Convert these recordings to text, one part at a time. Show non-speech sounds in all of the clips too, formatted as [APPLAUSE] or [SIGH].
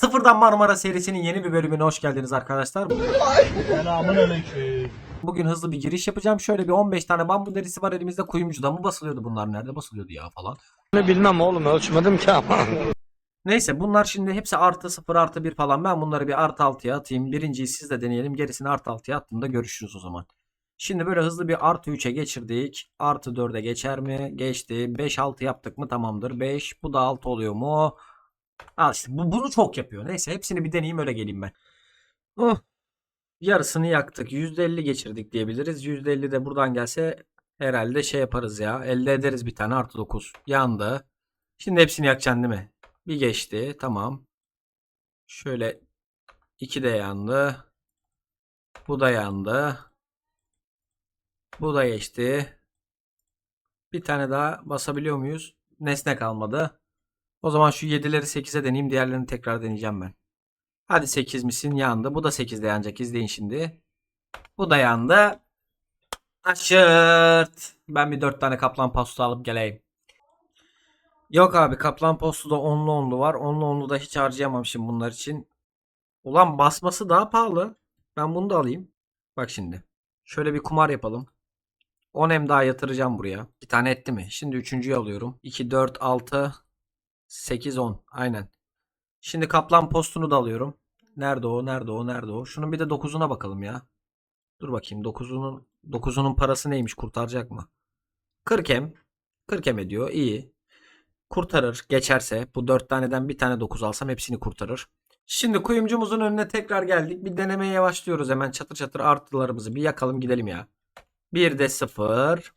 Sıfırdan Marmara serisinin yeni bir bölümüne hoş geldiniz arkadaşlar. Bugün hızlı bir giriş yapacağım. Şöyle bir 15 tane bambu derisi var elimizde. Kuyumcuda mı basılıyordu bunlar? Nerede basılıyordu ya falan. Ne bilmem oğlum ölçmedim ki ama. Neyse bunlar şimdi hepsi artı 0 artı 1 falan. Ben bunları bir artı 6'ya atayım. Birinciyi siz de deneyelim. Gerisini artı 6'ya attığımda görüşürüz o zaman. Şimdi böyle hızlı bir artı 3'e geçirdik. Artı 4'e geçer mi? Geçti. 5 6 yaptık mı tamamdır. 5 bu da 6 oluyor mu? Al işte bu, bunu çok yapıyor. Neyse hepsini bir deneyeyim öyle geleyim ben. Oh. Yarısını yaktık. %50 geçirdik diyebiliriz. %50 de buradan gelse herhalde şey yaparız ya. Elde ederiz bir tane artı 9. Yandı. Şimdi hepsini yakacaksın değil mi? Bir geçti. Tamam. Şöyle iki de yandı. Bu da yandı. Bu da geçti. Bir tane daha basabiliyor muyuz? Nesne kalmadı. O zaman şu 7'leri 8'e deneyeyim. Diğerlerini tekrar deneyeceğim ben. Hadi 8 misin? Yandı. Bu da 8'de yanacak. İzleyin şimdi. Bu da yandı. Aşırt. Ben bir 4 tane kaplan postu alıp geleyim. Yok abi kaplan postu da onlu onlu var. Onlu onlu da hiç harcayamam şimdi bunlar için. Ulan basması daha pahalı. Ben bunu da alayım. Bak şimdi. Şöyle bir kumar yapalım. 10 em daha yatıracağım buraya. Bir tane etti mi? Şimdi üçüncüyü alıyorum. 2, 4, 6, 8, 10. Aynen. Şimdi kaplan postunu da alıyorum. Nerede o? Nerede o? Nerede o? Şunun bir de 9'una bakalım ya. Dur bakayım 9'unun 9'unun parası neymiş? Kurtaracak mı? 40 em. 40 em ediyor. İyi. Kurtarır. Geçerse bu 4 taneden bir tane 9 alsam hepsini kurtarır. Şimdi kuyumcumuzun önüne tekrar geldik. Bir denemeye yavaşlıyoruz hemen. Çatır çatır artılarımızı bir yakalım gidelim ya. Bir de 0.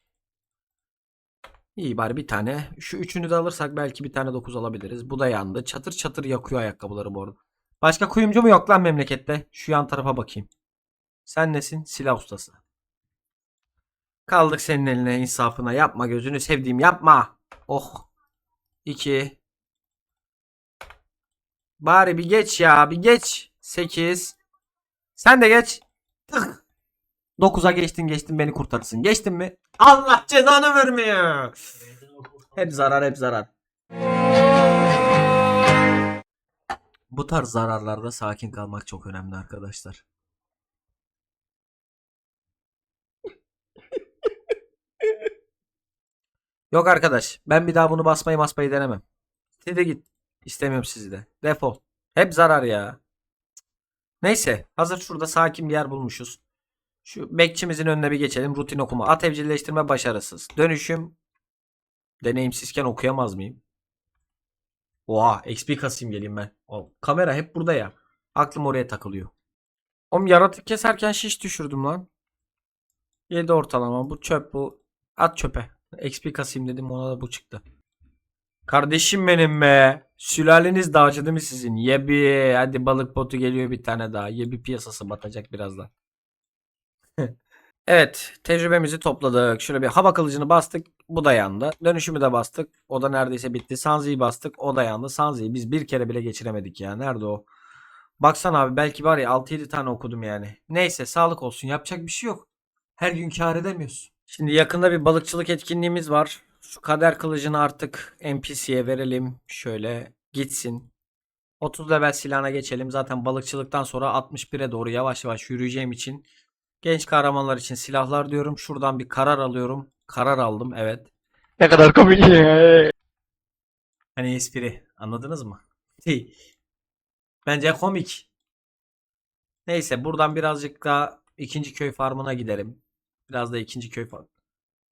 İyi bari bir tane. Şu üçünü de alırsak belki bir tane 9 alabiliriz. Bu da yandı. Çatır çatır yakıyor ayakkabıları bu arada. Başka kuyumcu mu yok lan memlekette? Şu yan tarafa bakayım. Sen nesin? Silah ustası. Kaldık senin eline insafına. Yapma gözünü sevdiğim yapma. Oh. 2. Bari bir geç ya bir geç. 8. Sen de geç. Tık. 9'a geçtin geçtin beni kurtarırsın. Geçtin mi? Allah cezanı vermiyor. Hep zarar hep zarar. Bu tarz zararlarda sakin kalmak çok önemli arkadaşlar. Yok arkadaş ben bir daha bunu basmayı basmayı denemem. Siz de git. İstemiyorum sizi de. Defol. Hep zarar ya. Neyse hazır şurada sakin bir yer bulmuşuz. Şu bekçimizin önüne bir geçelim. Rutin okuma. At evcilleştirme başarısız. Dönüşüm. Deneyimsizken okuyamaz mıyım? Oha XP kasayım geleyim ben. O, kamera hep burada ya. Aklım oraya takılıyor. Oğlum yaratık keserken şiş düşürdüm lan. 7 ortalama. Bu çöp bu. At çöpe. XP kasayım dedim ona da bu çıktı. Kardeşim benim be. Sülaleniz dağcı değil mi sizin? Yebi. Hadi balık botu geliyor bir tane daha. Yebi piyasası batacak birazdan. [LAUGHS] evet. Tecrübemizi topladık. Şöyle bir hava kılıcını bastık. Bu da yandı. Dönüşümü de bastık. O da neredeyse bitti. Sanzi'yi bastık. O da yandı. Sanzi'yi biz bir kere bile geçiremedik ya. Nerede o? Baksana abi belki var ya 6-7 tane okudum yani. Neyse sağlık olsun. Yapacak bir şey yok. Her gün kar edemiyoruz. Şimdi yakında bir balıkçılık etkinliğimiz var. Şu kader kılıcını artık NPC'ye verelim. Şöyle gitsin. 30 level silahına geçelim. Zaten balıkçılıktan sonra 61'e doğru yavaş yavaş yürüyeceğim için genç kahramanlar için silahlar diyorum. Şuradan bir karar alıyorum. Karar aldım evet. ne kadar komik ya. Hani espri anladınız mı? Bence komik. Neyse buradan birazcık daha ikinci köy farmına giderim. Biraz da ikinci köy farm.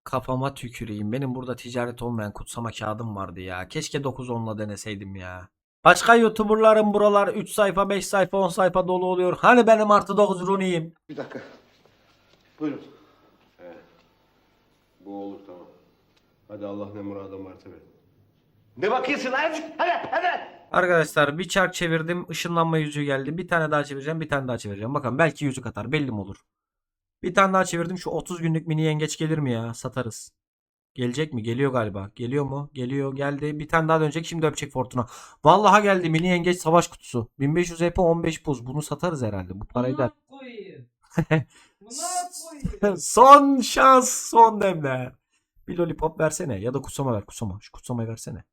Kafama tüküreyim. Benim burada ticaret olmayan kutsama kağıdım vardı ya. Keşke 9-10'la deneseydim ya. Başka YouTuber'ların buralar 3 sayfa, 5 sayfa, 10 sayfa dolu oluyor. Hani benim artı 9 runiyim. Bir dakika. Buyurun. Bu olur tamam. Hadi Allah ne muradım varsa ver. Ne bakıyorsun lan? Hadi hadi. Arkadaşlar bir çark çevirdim. ışınlanma yüzüğü geldi. Bir tane daha çevireceğim. Bir tane daha çevireceğim. Bakın belki yüzük atar. Belli mi olur? Bir tane daha çevirdim. Şu 30 günlük mini yengeç gelir mi ya? Satarız. Gelecek mi? Geliyor galiba. Geliyor mu? Geliyor. Geldi. Bir tane daha dönecek. Şimdi öpecek Fortuna. Vallahi geldi. Mini yengeç savaş kutusu. 1500 EP 15 buz. Bunu satarız herhalde. Bu parayı da. koyayım. [LAUGHS] [LAUGHS] Son şans. Son demler. Bir lollipop versene. Ya da kutsama ver. Kutsama. Şu kutsamayı versene.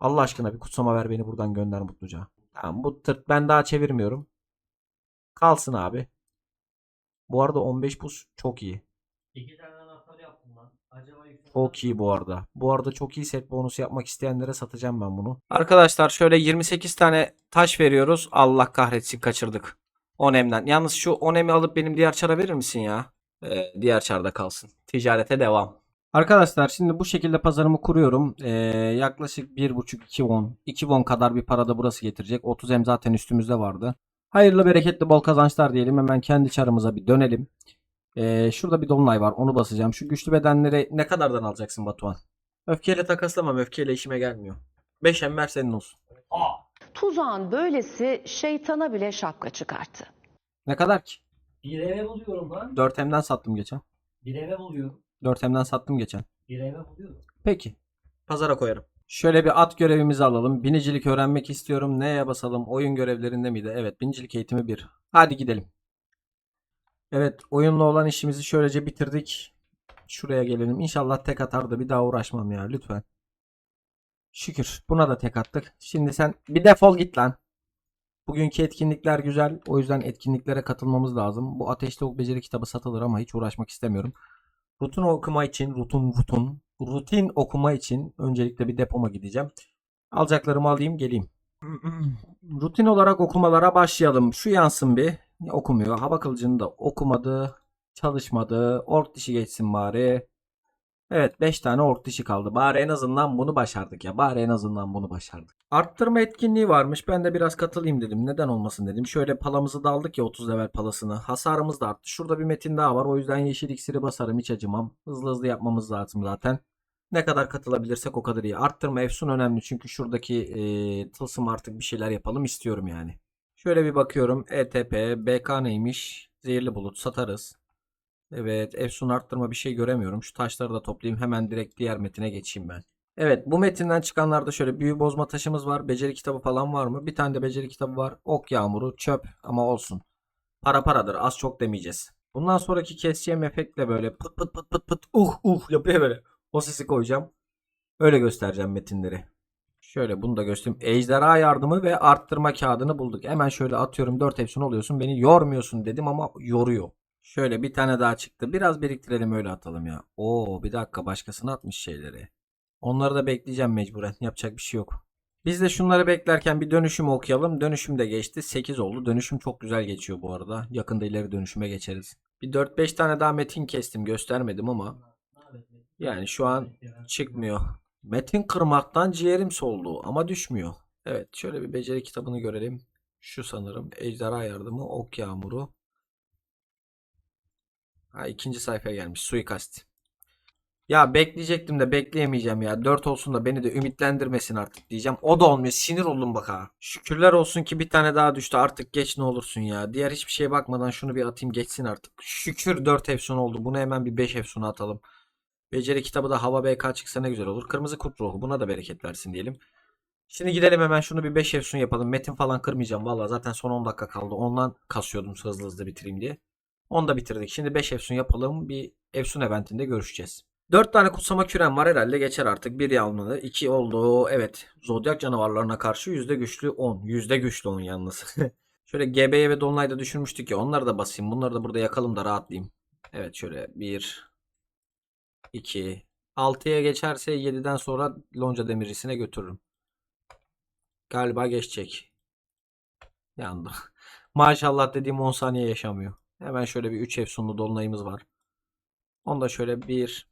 Allah aşkına bir kutsama ver beni buradan gönder Mutluca. Tamam bu tırt ben daha çevirmiyorum. Kalsın abi. Bu arada 15 buz çok iyi. İki tane anahtar yaptım lan. Acaba yüksek Çok iyi bu arada. Bu arada çok iyi set bonusu yapmak isteyenlere satacağım ben bunu. Arkadaşlar şöyle 28 tane taş veriyoruz. Allah kahretsin kaçırdık. Onem'den. Yalnız şu Onem'i alıp benim diğer çara verir misin ya? Ee, diğer çarda kalsın. Ticarete devam. Arkadaşlar şimdi bu şekilde pazarımı kuruyorum. Ee, yaklaşık 1.5-2 won. 2 won kadar bir para da burası getirecek. 30 em zaten üstümüzde vardı. Hayırlı bereketli bol kazançlar diyelim. Hemen kendi çarımıza bir dönelim. Ee, şurada bir dolunay var. Onu basacağım. Şu güçlü bedenleri ne kadardan alacaksın Batuhan? Öfkeyle takaslamam. Öfkeyle işime gelmiyor. 5 emmer senin olsun. Tuzağın böylesi şeytana bile şapka çıkarttı. Ne kadar ki? Bir eve buluyorum lan. 4 emden sattım geçen. Bir eve buluyorum. 4 emden sattım geçen. Bir eve buluyorum. Peki. Pazara koyarım. Şöyle bir at görevimizi alalım. Binicilik öğrenmek istiyorum. Neye basalım? Oyun görevlerinde miydi? Evet. Binicilik eğitimi 1. Hadi gidelim. Evet. Oyunla olan işimizi şöylece bitirdik. Şuraya gelelim. İnşallah tek atar da bir daha uğraşmam ya. Lütfen. Şükür. Buna da tek attık. Şimdi sen bir defol git lan. Bugünkü etkinlikler güzel. O yüzden etkinliklere katılmamız lazım. Bu ateşli ok beceri kitabı satılır ama hiç uğraşmak istemiyorum. Rutin okuma için, rutin rutin, rutin okuma için öncelikle bir depoma gideceğim. Alacaklarımı alayım geleyim. [CLEARS THROAT] rutin olarak okumalara başlayalım. Şu yansın bir. Okumuyor. Hava kılıcını da okumadı. Çalışmadı. Ork dişi geçsin bari. Evet 5 tane ork dişi kaldı. Bari en azından bunu başardık ya. Bari en azından bunu başardık. Arttırma etkinliği varmış. Ben de biraz katılayım dedim. Neden olmasın dedim. Şöyle palamızı da aldık ya 30 level palasını. Hasarımız da arttı. Şurada bir metin daha var. O yüzden yeşil iksiri basarım. Hiç acımam. Hızlı hızlı yapmamız lazım zaten. Ne kadar katılabilirsek o kadar iyi. Arttırma efsun önemli. Çünkü şuradaki e, tılsım artık bir şeyler yapalım istiyorum yani. Şöyle bir bakıyorum. ETP, BK neymiş? Zehirli bulut satarız. Evet, Efsun arttırma bir şey göremiyorum. Şu taşları da toplayayım. Hemen direkt diğer metine geçeyim ben. Evet, bu metinden çıkanlarda şöyle büyü bozma taşımız var. Beceri kitabı falan var mı? Bir tane de beceri kitabı var. Ok yağmuru, çöp ama olsun. Para paradır. Az çok demeyeceğiz. Bundan sonraki keseceğim efektle böyle pıt pıt pıt pıt pıt uh uh yapıyor böyle. O sesi koyacağım. Öyle göstereceğim metinleri. Şöyle bunu da göstereyim. Ejderha yardımı ve arttırma kağıdını bulduk. Hemen şöyle atıyorum 4 Efsun oluyorsun. Beni yormuyorsun dedim ama yoruyor. Şöyle bir tane daha çıktı. Biraz biriktirelim öyle atalım ya. Oo bir dakika başkasına atmış şeyleri. Onları da bekleyeceğim mecburen. [LAUGHS] Yapacak bir şey yok. Biz de şunları beklerken bir dönüşüm okuyalım. Dönüşüm de geçti. 8 oldu. Dönüşüm çok güzel geçiyor bu arada. Yakında ileri dönüşüme geçeriz. Bir 4-5 tane daha metin kestim. Göstermedim ama. Yani şu an çıkmıyor. Metin kırmaktan ciğerim soldu ama düşmüyor. Evet şöyle bir beceri kitabını görelim. Şu sanırım ejderha yardımı ok yağmuru. Ha ikinci sayfaya gelmiş suikast. Ya bekleyecektim de bekleyemeyeceğim ya. 4 olsun da beni de ümitlendirmesin artık diyeceğim. O da olmuyor. Sinir oldum bak ha. Şükürler olsun ki bir tane daha düştü. Artık geç ne olursun ya. Diğer hiçbir şeye bakmadan şunu bir atayım geçsin artık. Şükür 4 efsun oldu. Bunu hemen bir 5 efsuna atalım. Beceri kitabı da hava BK çıksa ne güzel olur. Kırmızı kurt ruhu. Buna da bereket versin diyelim. Şimdi gidelim hemen şunu bir 5 efsun yapalım. Metin falan kırmayacağım. Valla zaten son 10 dakika kaldı. Ondan kasıyordum hızlı hızlı bitireyim diye. Onu da bitirdik. Şimdi 5 efsun yapalım. Bir efsun eventinde görüşeceğiz. 4 tane kutsama kürem var herhalde geçer artık. 1 yalmalı. 2 oldu. Evet. Zodyak canavarlarına karşı yüzde güçlü 10. Yüzde güçlü 10 yalnız. [LAUGHS] şöyle GB'ye ve Dolunay'da düşürmüştük ya. Onları da basayım. Bunları da burada yakalım da rahatlayayım. Evet şöyle 1 2 6'ya geçerse 7'den sonra lonca demircisine götürürüm. Galiba geçecek. Yandı. [LAUGHS] Maşallah dediğim 10 saniye yaşamıyor. Hemen şöyle bir 3 efsunlu dolunayımız var. Onu da şöyle 1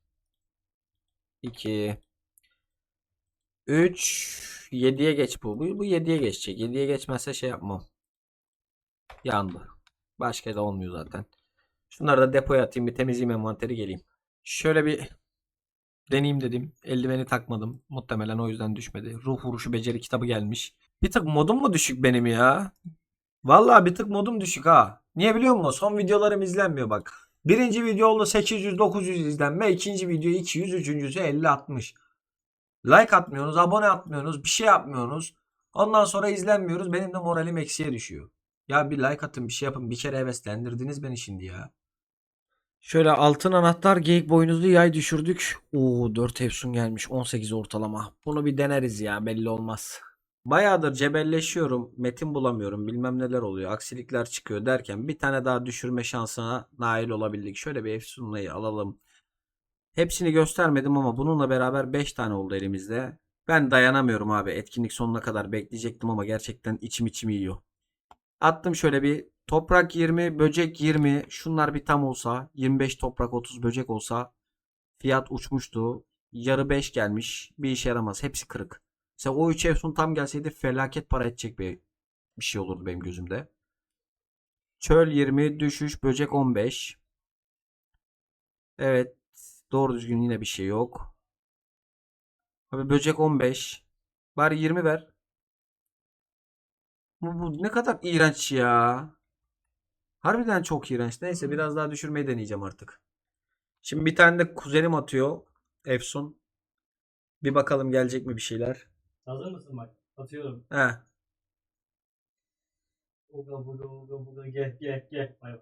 2 3 7'ye geç bu. Bu, bu 7'ye geçecek. 7'ye geçmezse şey yapmam. Yandı. Başka da olmuyor zaten. Şunları da depoya atayım. Bir temizleyeyim envanteri geleyim. Şöyle bir deneyeyim dedim. Eldiveni takmadım. Muhtemelen o yüzden düşmedi. Ruh vuruşu beceri kitabı gelmiş. Bir tık modum mu düşük benim ya? Vallahi bir tık modum düşük ha. Niye biliyor musun? Son videolarım izlenmiyor bak. Birinci video oldu 800-900 izlenme. ikinci video 200. Üçüncüsü 50-60. Like atmıyorsunuz, abone atmıyorsunuz, bir şey yapmıyorsunuz. Ondan sonra izlenmiyoruz. Benim de moralim eksiye düşüyor. Ya bir like atın, bir şey yapın. Bir kere heveslendirdiniz beni şimdi ya. Şöyle altın anahtar geyik boynuzlu yay düşürdük. Oo 4 efsun gelmiş. 18 ortalama. Bunu bir deneriz ya belli olmaz. Bayağıdır cebelleşiyorum. Metin bulamıyorum. Bilmem neler oluyor. Aksilikler çıkıyor derken bir tane daha düşürme şansına nail olabildik. Şöyle bir Efsunla'yı alalım. Hepsini göstermedim ama bununla beraber 5 tane oldu elimizde. Ben dayanamıyorum abi. Etkinlik sonuna kadar bekleyecektim ama gerçekten içim içimi yiyor. Attım şöyle bir toprak 20, böcek 20. Şunlar bir tam olsa 25 toprak 30 böcek olsa fiyat uçmuştu. Yarı 5 gelmiş. Bir işe yaramaz. Hepsi kırık. Mesela o 3 Efsun tam gelseydi felaket para edecek bir, bir şey olurdu benim gözümde. Çöl 20, düşüş, böcek 15. Evet. Doğru düzgün yine bir şey yok. Abi böcek 15. Bari 20 ver. Bu, bu ne kadar iğrenç ya. Harbiden çok iğrenç. Neyse biraz daha düşürmeyi deneyeceğim artık. Şimdi bir tane de kuzenim atıyor. Efsun. Bir bakalım gelecek mi bir şeyler. Hazır mısın bak? Atıyorum. He. Uga buga uga buga gel gel gel. Bay bay.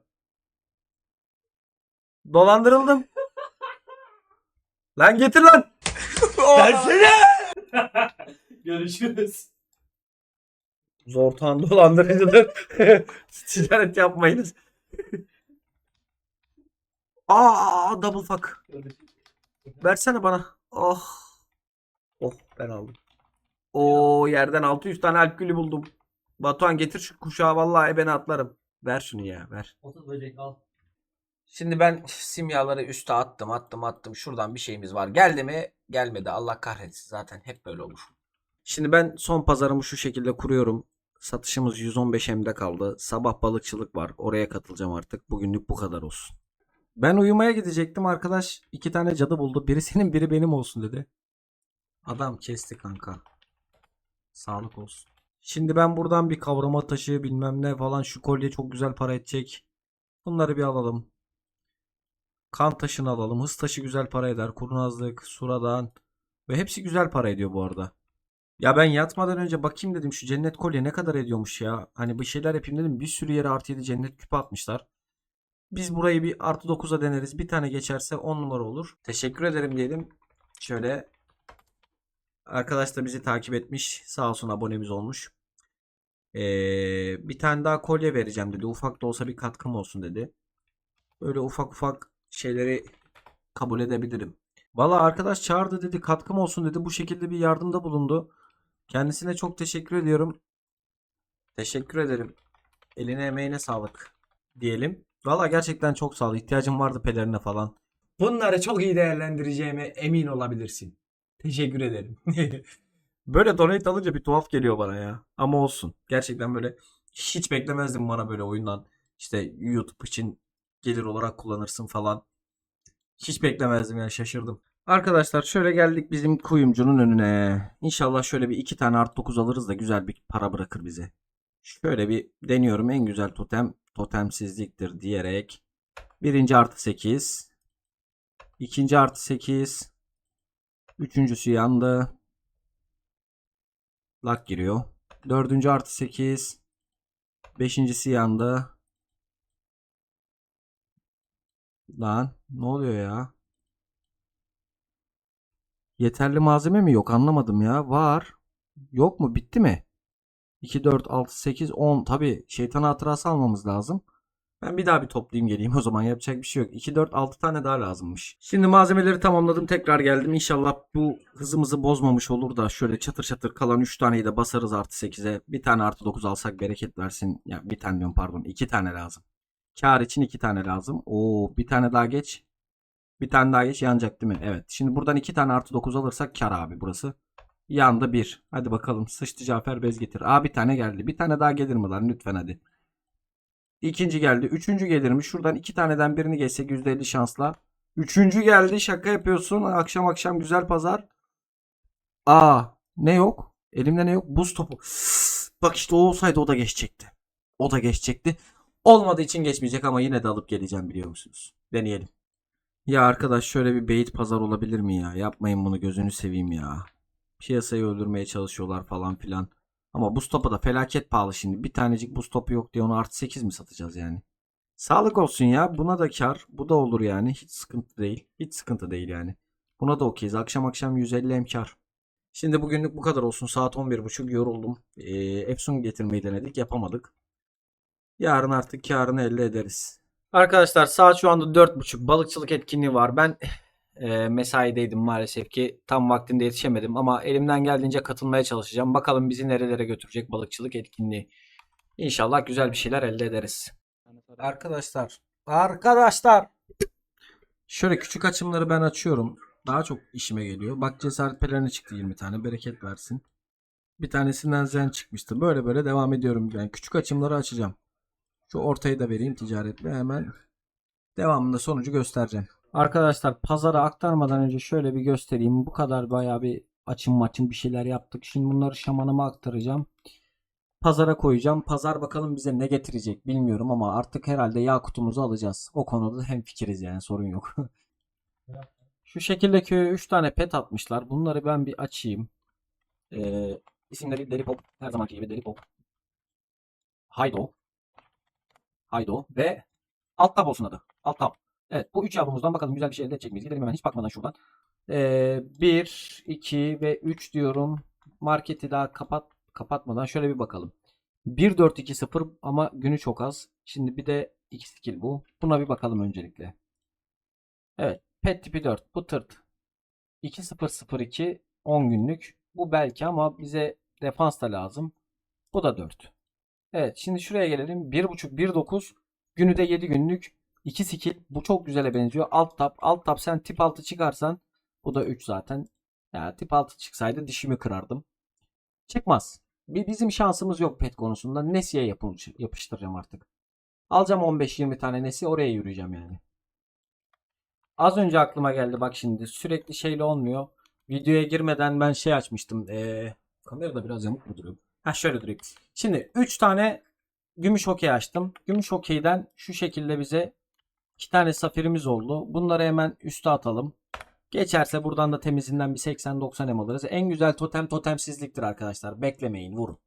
Dolandırıldım. lan getir lan. [LAUGHS] [LAUGHS] Görüşürüz. Zortan dolandırıcılar. [LAUGHS] Ticaret yapmayınız. Aa double fuck. Versene bana. Oh. Oh ben aldım. O yerden 600 tane alkülü buldum. Batuhan getir şu kuşağı vallahi ben atlarım. Ver şunu ya ver. 30 böcek al. Şimdi ben simyaları üste attım attım attım. Şuradan bir şeyimiz var. Geldi mi? Gelmedi. Allah kahretsin. Zaten hep böyle olur. Şimdi ben son pazarımı şu şekilde kuruyorum. Satışımız 115 M'de kaldı. Sabah balıkçılık var. Oraya katılacağım artık. Bugünlük bu kadar olsun. Ben uyumaya gidecektim. Arkadaş iki tane cadı buldu. Biri senin biri benim olsun dedi. Adam kesti kanka. Sağlık olsun. Şimdi ben buradan bir kavrama taşı bilmem ne falan şu kolye çok güzel para edecek. Bunları bir alalım. Kan taşını alalım. Hız taşı güzel para eder. Kurnazlık, suradan ve hepsi güzel para ediyor bu arada. Ya ben yatmadan önce bakayım dedim şu cennet kolye ne kadar ediyormuş ya. Hani bir şeyler yapayım dedim. Bir sürü yere artı 7 cennet küpü atmışlar. Biz burayı bir artı 9'a deneriz. Bir tane geçerse 10 numara olur. Teşekkür ederim diyelim. Şöyle arkadaş da bizi takip etmiş. Sağ olsun abonemiz olmuş. Ee, bir tane daha kolye vereceğim dedi. Ufak da olsa bir katkım olsun dedi. Böyle ufak ufak şeyleri kabul edebilirim. Valla arkadaş çağırdı dedi katkım olsun dedi. Bu şekilde bir yardımda bulundu. Kendisine çok teşekkür ediyorum. Teşekkür ederim. Eline emeğine sağlık diyelim. Valla gerçekten çok sağ ol. İhtiyacım vardı pelerine falan. Bunları çok iyi değerlendireceğime emin olabilirsin. Teşekkür ederim. [LAUGHS] böyle donate alınca bir tuhaf geliyor bana ya. Ama olsun. Gerçekten böyle hiç beklemezdim bana böyle oyundan. İşte YouTube için gelir olarak kullanırsın falan. Hiç beklemezdim yani şaşırdım. Arkadaşlar şöyle geldik bizim kuyumcunun önüne. İnşallah şöyle bir iki tane art 9 alırız da güzel bir para bırakır bize. Şöyle bir deniyorum en güzel totem totemsizliktir diyerek. Birinci artı 8. ikinci artı 8. Üçüncüsü yandı. Lak giriyor. Dördüncü artı 8. Beşincisi yandı. Lan ne oluyor ya? Yeterli malzeme mi yok anlamadım ya. Var. Yok mu? Bitti mi? 2, 4, 6, 8, 10. Tabi şeytan hatırası almamız lazım. Ben bir daha bir toplayayım geleyim o zaman yapacak bir şey yok. 2, 4, 6 tane daha lazımmış. Şimdi malzemeleri tamamladım tekrar geldim. İnşallah bu hızımızı bozmamış olur da şöyle çatır çatır kalan 3 taneyi de basarız artı 8'e. Bir tane artı 9 alsak bereket versin. Ya bir tane diyorum pardon 2 tane lazım. Kar için 2 tane lazım. Oo bir tane daha geç. Bir tane daha geç yanacak değil mi? Evet. Şimdi buradan 2 tane artı 9 alırsak kar abi burası. Yanda 1. Hadi bakalım sıçtı Cafer bez getir. Aa bir tane geldi. Bir tane daha gelir mi lan lütfen hadi. İkinci geldi. Üçüncü gelir mi? Şuradan iki taneden birini geçsek %50 şansla. Üçüncü geldi. Şaka yapıyorsun. Akşam akşam güzel pazar. Aa ne yok? Elimde ne yok? Buz topu. Bak işte o olsaydı o da geçecekti. O da geçecekti. Olmadığı için geçmeyecek ama yine de alıp geleceğim biliyor musunuz? Deneyelim. Ya arkadaş şöyle bir beyit pazar olabilir mi ya? Yapmayın bunu gözünü seveyim ya. Piyasayı öldürmeye çalışıyorlar falan filan. Ama buz topu da felaket pahalı şimdi. Bir tanecik buz topu yok diye onu artı 8 mi satacağız yani? Sağlık olsun ya. Buna da kar. Bu da olur yani. Hiç sıkıntı değil. Hiç sıkıntı değil yani. Buna da okeyiz. Akşam akşam 150 hem kar. Şimdi bugünlük bu kadar olsun. Saat 11.30 yoruldum. Ee, Epson getirmeyi denedik. Yapamadık. Yarın artık karını elde ederiz. Arkadaşlar saat şu anda 4.30. Balıkçılık etkinliği var. Ben e, mesaideydim maalesef ki. Tam vaktinde yetişemedim. Ama elimden geldiğince katılmaya çalışacağım. Bakalım bizi nerelere götürecek balıkçılık etkinliği. İnşallah güzel bir şeyler elde ederiz. Arkadaşlar. Arkadaşlar. Şöyle küçük açımları ben açıyorum. Daha çok işime geliyor. Bak cesaret pelerini çıktı 20 tane. Bereket versin. Bir tanesinden zen çıkmıştı. Böyle böyle devam ediyorum. Yani küçük açımları açacağım. Şu ortayı da vereyim ticaretle hemen. Devamında sonucu göstereceğim. Arkadaşlar pazara aktarmadan önce şöyle bir göstereyim. Bu kadar bayağı bir açım maçım bir şeyler yaptık. Şimdi bunları şamanıma aktaracağım. Pazara koyacağım. Pazar bakalım bize ne getirecek bilmiyorum ama artık herhalde Yakut'umuzu alacağız. O konuda hem fikiriz yani sorun yok. [LAUGHS] Şu şekildeki 3 tane pet atmışlar. Bunları ben bir açayım. Ee, isimleri Delipop. Her zamanki gibi Delipop. Haydo. Haydo ve Alt tab olsun adı. Alt tab. Evet bu 3 yavrumuzdan bakalım güzel bir şey elde edecek miyiz? Gidelim hemen hiç bakmadan şuradan. 1, 2 ve 3 diyorum. Marketi daha kapat kapatmadan şöyle bir bakalım. 1, 4, 2, 0 ama günü çok az. Şimdi bir de 2 skill bu. Buna bir bakalım öncelikle. Evet. Pet tipi 4. Bu tırt. 2002 10 günlük. Bu belki ama bize defans da lazım. Bu da 4. Evet şimdi şuraya gelelim. 1.5 1.9 günü de 7 günlük. 2 skill. Bu çok güzele benziyor. Alt tab. Alt tab sen tip 6 çıkarsan bu da 3 zaten. Ya tip 6 çıksaydı dişimi kırardım. Çıkmaz. Bizim şansımız yok pet konusunda. Nesi'ye yapı- yapıştıracağım artık. Alacağım 15-20 tane Nesi oraya yürüyeceğim yani. Az önce aklıma geldi bak şimdi. Sürekli şeyle olmuyor. Videoya girmeden ben şey açmıştım. Ee, kamera da biraz yamuk mu duruyor? Ha şöyle durayım. Şimdi 3 tane gümüş hokey açtım. Gümüş hokeyden şu şekilde bize 2 tane safirimiz oldu. Bunları hemen üste atalım. Geçerse buradan da temizinden bir 80-90 em alırız. En güzel totem totemsizliktir arkadaşlar. Beklemeyin vurun.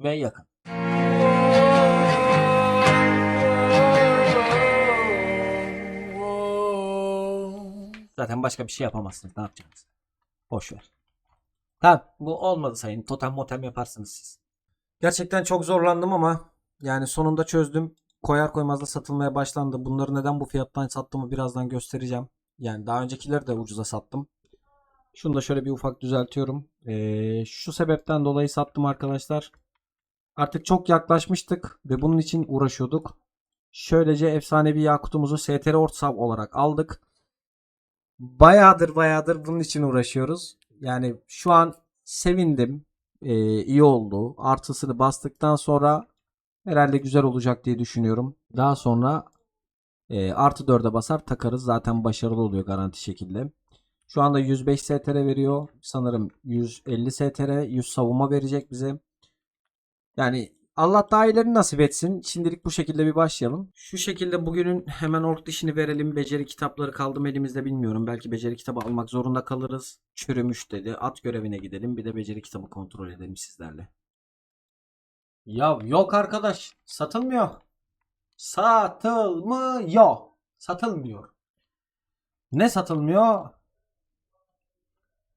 Ve yakın. Zaten başka bir şey yapamazsınız. Ne yapacaksınız? Boş ver. Tamam bu olmadı sayın. Totem motem yaparsınız siz. Gerçekten çok zorlandım ama yani sonunda çözdüm. Koyar koymaz da satılmaya başlandı. Bunları neden bu fiyattan sattığımı birazdan göstereceğim. Yani daha öncekileri de ucuza sattım. Şunu da şöyle bir ufak düzeltiyorum. Ee, şu sebepten dolayı sattım arkadaşlar. Artık çok yaklaşmıştık ve bunun için uğraşıyorduk. Şöylece efsanevi yakutumuzu STR ortsav olarak aldık. Bayağıdır bayağıdır bunun için uğraşıyoruz. Yani şu an sevindim. Ee, iyi oldu. Artısını bastıktan sonra herhalde güzel olacak diye düşünüyorum. Daha sonra e, artı 4'e basar takarız. Zaten başarılı oluyor garanti şekilde. Şu anda 105 STR veriyor. Sanırım 150 STR 100 savunma verecek bize. Yani Allah daha iyilerini nasip etsin. Şimdilik bu şekilde bir başlayalım. Şu şekilde bugünün hemen ork dişini verelim. Beceri kitapları kaldı mı elimizde bilmiyorum. Belki beceri kitabı almak zorunda kalırız. Çürümüş dedi. At görevine gidelim. Bir de beceri kitabı kontrol edelim sizlerle. Ya yok arkadaş. Satılmıyor. Satılmıyor. Satılmıyor. Ne satılmıyor?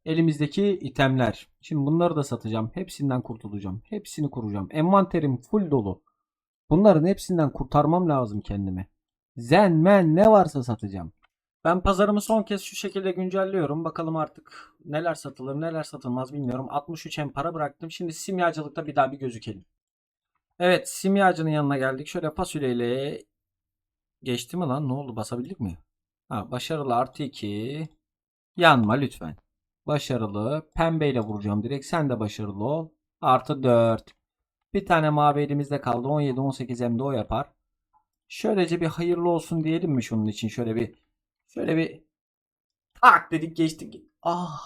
Elimizdeki itemler. Şimdi bunları da satacağım. Hepsinden kurtulacağım. Hepsini kuracağım. Envanterim full dolu. Bunların hepsinden kurtarmam lazım kendimi. Zen, men ne varsa satacağım. Ben pazarımı son kez şu şekilde güncelliyorum. Bakalım artık neler satılır neler satılmaz bilmiyorum. 63 hem para bıraktım. Şimdi simyacılıkta bir daha bir gözükelim. Evet simyacının yanına geldik. Şöyle fasulyeyle geçti mi lan? Ne oldu? Basabildik mi? Ha, başarılı artı 2. Yanma lütfen. Başarılı. Pembeyle vuracağım direkt. Sen de başarılı ol. Artı 4. Bir tane mavi elimizde kaldı. 17-18 hem de o yapar. Şöylece bir hayırlı olsun diyelim mi şunun için? Şöyle bir şöyle bir tak dedik geçtik. Ah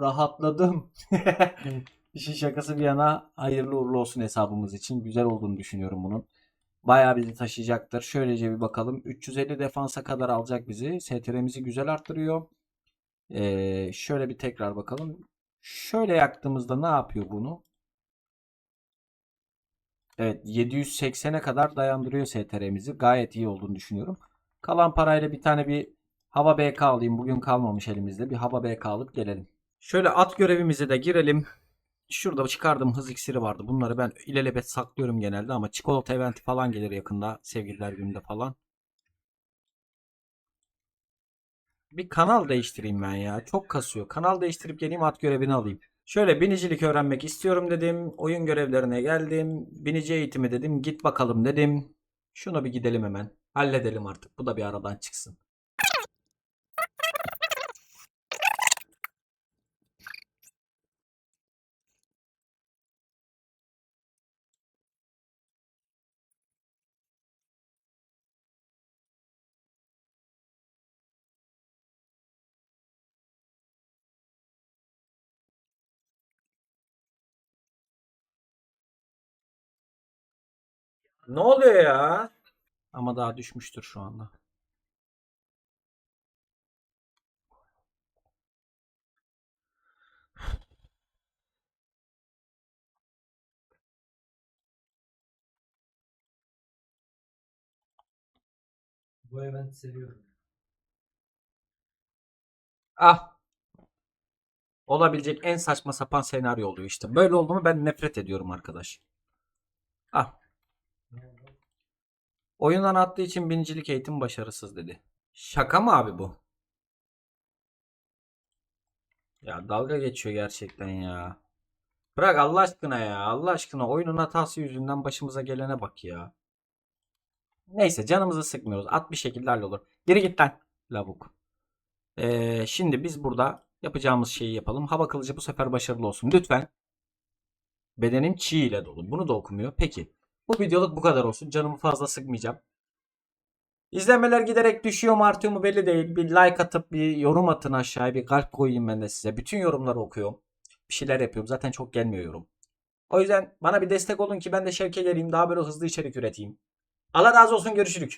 rahatladım. [LAUGHS] İşin şakası bir yana hayırlı uğurlu olsun hesabımız için. Güzel olduğunu düşünüyorum bunun. Bayağı bizi taşıyacaktır. Şöylece bir bakalım. 350 defansa kadar alacak bizi. STR'mizi güzel arttırıyor. Ee, şöyle bir tekrar bakalım. Şöyle yaktığımızda ne yapıyor bunu? Evet 780'e kadar dayandırıyor STR'mizi. Gayet iyi olduğunu düşünüyorum. Kalan parayla bir tane bir hava BK alayım. Bugün kalmamış elimizde. Bir hava BK alıp gelelim. Şöyle at görevimize de girelim. Şurada çıkardığım hız iksiri vardı. Bunları ben ilelebet saklıyorum genelde ama çikolata eventi falan gelir yakında. Sevgililer gününde falan. Bir kanal değiştireyim ben ya. Çok kasıyor. Kanal değiştirip geleyim at görevini alayım. Şöyle binicilik öğrenmek istiyorum dedim. Oyun görevlerine geldim. Binici eğitimi dedim. Git bakalım dedim. Şuna bir gidelim hemen. Halledelim artık. Bu da bir aradan çıksın. Ne oluyor ya? Ama daha düşmüştür şu anda. Bu eventi seviyorum. Ah. Olabilecek en saçma sapan senaryo oluyor işte. Böyle oldu mu ben nefret ediyorum arkadaş. Ah. Oyundan attığı için binicilik eğitim başarısız dedi. Şaka mı abi bu? Ya dalga geçiyor gerçekten ya. Bırak Allah aşkına ya. Allah aşkına oyunun hatası yüzünden başımıza gelene bak ya. Neyse canımızı sıkmıyoruz. At bir şekilde hallolur. Geri git lan lavuk. Ee, şimdi biz burada yapacağımız şeyi yapalım. Hava kılıcı bu sefer başarılı olsun. Lütfen. Bedenin çiğ ile dolu. Bunu da okumuyor. Peki. Bu videoluk bu kadar olsun. Canımı fazla sıkmayacağım. İzlemeler giderek düşüyor mu artıyor mu belli değil. Bir like atıp bir yorum atın aşağıya. Bir kalp koyayım ben de size. Bütün yorumları okuyorum. Bir şeyler yapıyorum. Zaten çok gelmiyor yorum. O yüzden bana bir destek olun ki ben de şevke geleyim. Daha böyle hızlı içerik üreteyim. Allah razı olsun. Görüşürük.